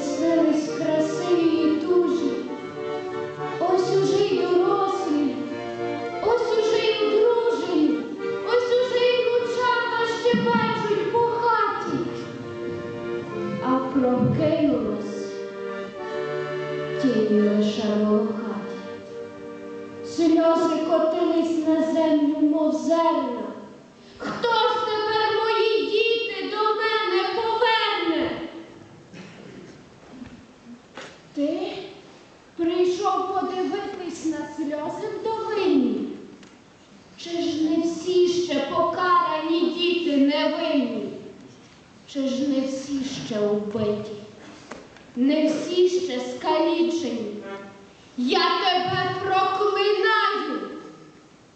приснились красиві і дужі. Ось уже й дорослі, ось уже й одружені, ось уже й внучата щебечуть по хаті. А прокинулось тіні лише волохаті. Сльози котились на землю, мов зерна. Хто ж тепер мої діти до мене поверне? Ти прийшов подивитись на сльози вдовині? Чи ж не всі ще покарані діти невинні? Чи ж не всі ще убиті? Не всі ще скалічені? Я тебе проклинаю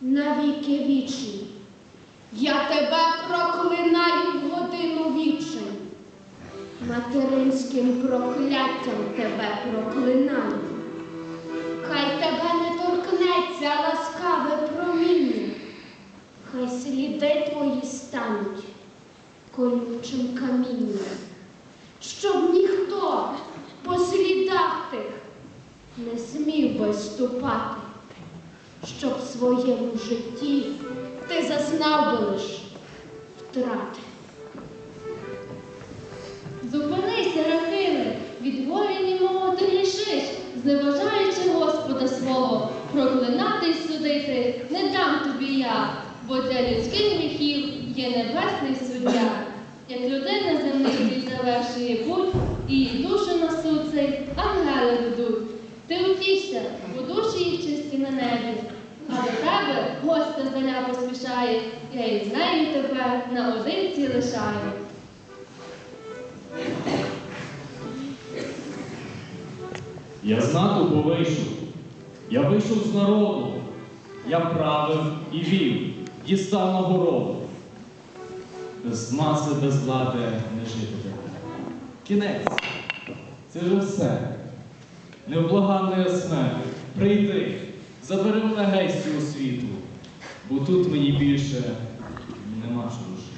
навіки вічні. Я тебе проклинаю в годину вічень. Материнським прокляттям тебе проклинаю. Хай тебе не торкнеться ласкаве проміння. Хай сліди твої стануть колючим камінням, щоб ніхто по слідах тих не смів би ступати, щоб в своєму житті ти зазнав би лиш втрати. Зупинися, Рахиле, від горі німого ти грішиш, зневажаючи Господа свого, проклинати й судити не дам тобі я, бо для людських гріхів є небесний суддя. Як людина земний світ завершує путь, і душу на цей ангели ведуть. Ти утішся, бо душі їх чисті на небі. А до тебе гостя здаля поспішає, я із нею тебе наодинці лишаю. Я з натовпу вийшов, я вийшов з народу, я правив і вів, дістав нагороду. Без маси, без влади не жити. Кінець. Це вже все. Невблаганна смерть. Прийди, забери мене геть з цього світу, бо тут мені більше нема що душі.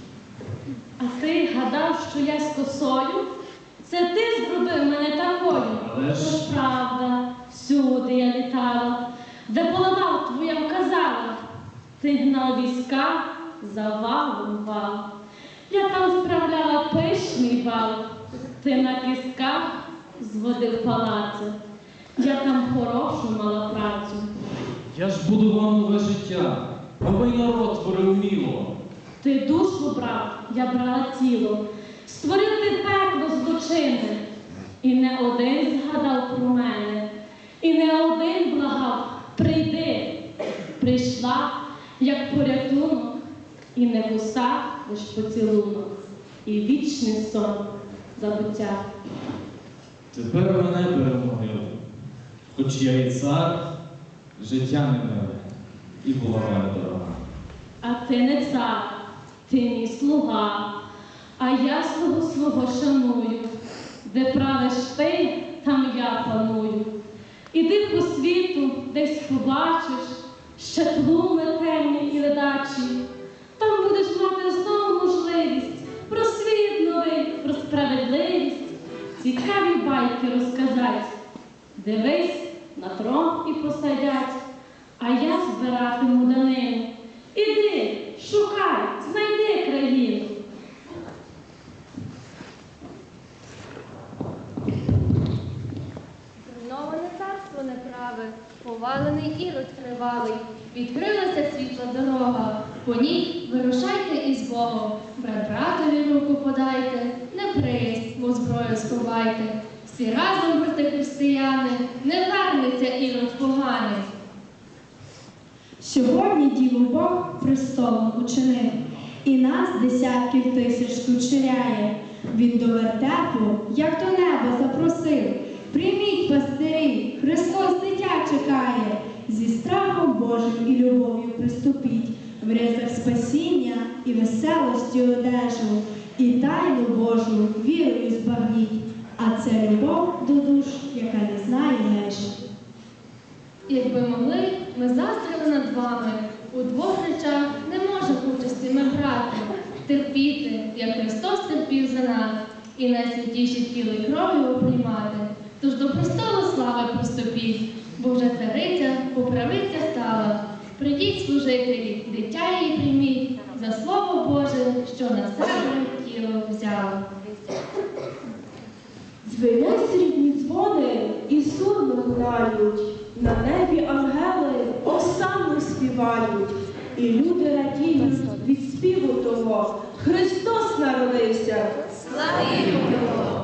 А ти гадав, що я з косою? Це ти зробив мене такою. Але ж- То правда, всюди я літала, де поливав твоя вказала. Ти гнав війська, завалом вал. Я там справляла пишний бал. Ти на кістках зводив палаци. Я там хорошу мала працю. Я ж будував нове життя, новий народ творив міло. Ти душу брав, я брала тіло, створив ти пекло злочини. І не один згадав про мене, і не один благав, прийди. Прийшла, як порятунок, і не вуса, лиш поцілунок, і вічний сон забуття. Тепер мене перемогли. Хоч я і цар, життя не миле, і була мене дорога. А ти не цар, ти мій слуга, а я слугу свого шаную. Де правиш ти, там я паную. Іди по світу, десь побачиш, ще тлуми темні і ледачі. Будеш мати знову можливість про світ новий, про справедливість цікаві байки розказать. Дивись, на трон і посадять, а я збиратиму данину. Іди, шукай, знайди країну. Зруйноване царство неправе, повалений ірод тривалий, відкрилася світла дорога, по ній вирушайте із Богом, брат братові руку подайте, не приїзд, бо зброю сховайте. Всі разом, брати християни, не вернеться ірод поганий. Сьогодні Діву Бог престолом учинив, і нас десятків тисяч тут ширяє. Він до вертепу, як до неба запросив. Прийміть пастирі, Христос дитя чекає. Зі страхом Божим і любов'ю приступіть, в ризах спасіння і веселості одежу, і тайну Божу вірою збагніть. А це любов до душ, яка не знає межі. Якби могли, ми заздрили над вами. У двох речах не може участі ми брати, терпіти, як Христос терпів за нас, і найсвятіші тіло й кров'ю приймати. Тож до престолу слави приступіть, бо вже цариця поправиця стала. Прийдіть, служителі, дитя її прийміть, за слово Боже, що на себе тіло взяло. Дзвенять срібні дзвони і сурми лунають, на небі ангели осанну співають, і люди радіють від співу того. Христос народився. Славімо Його!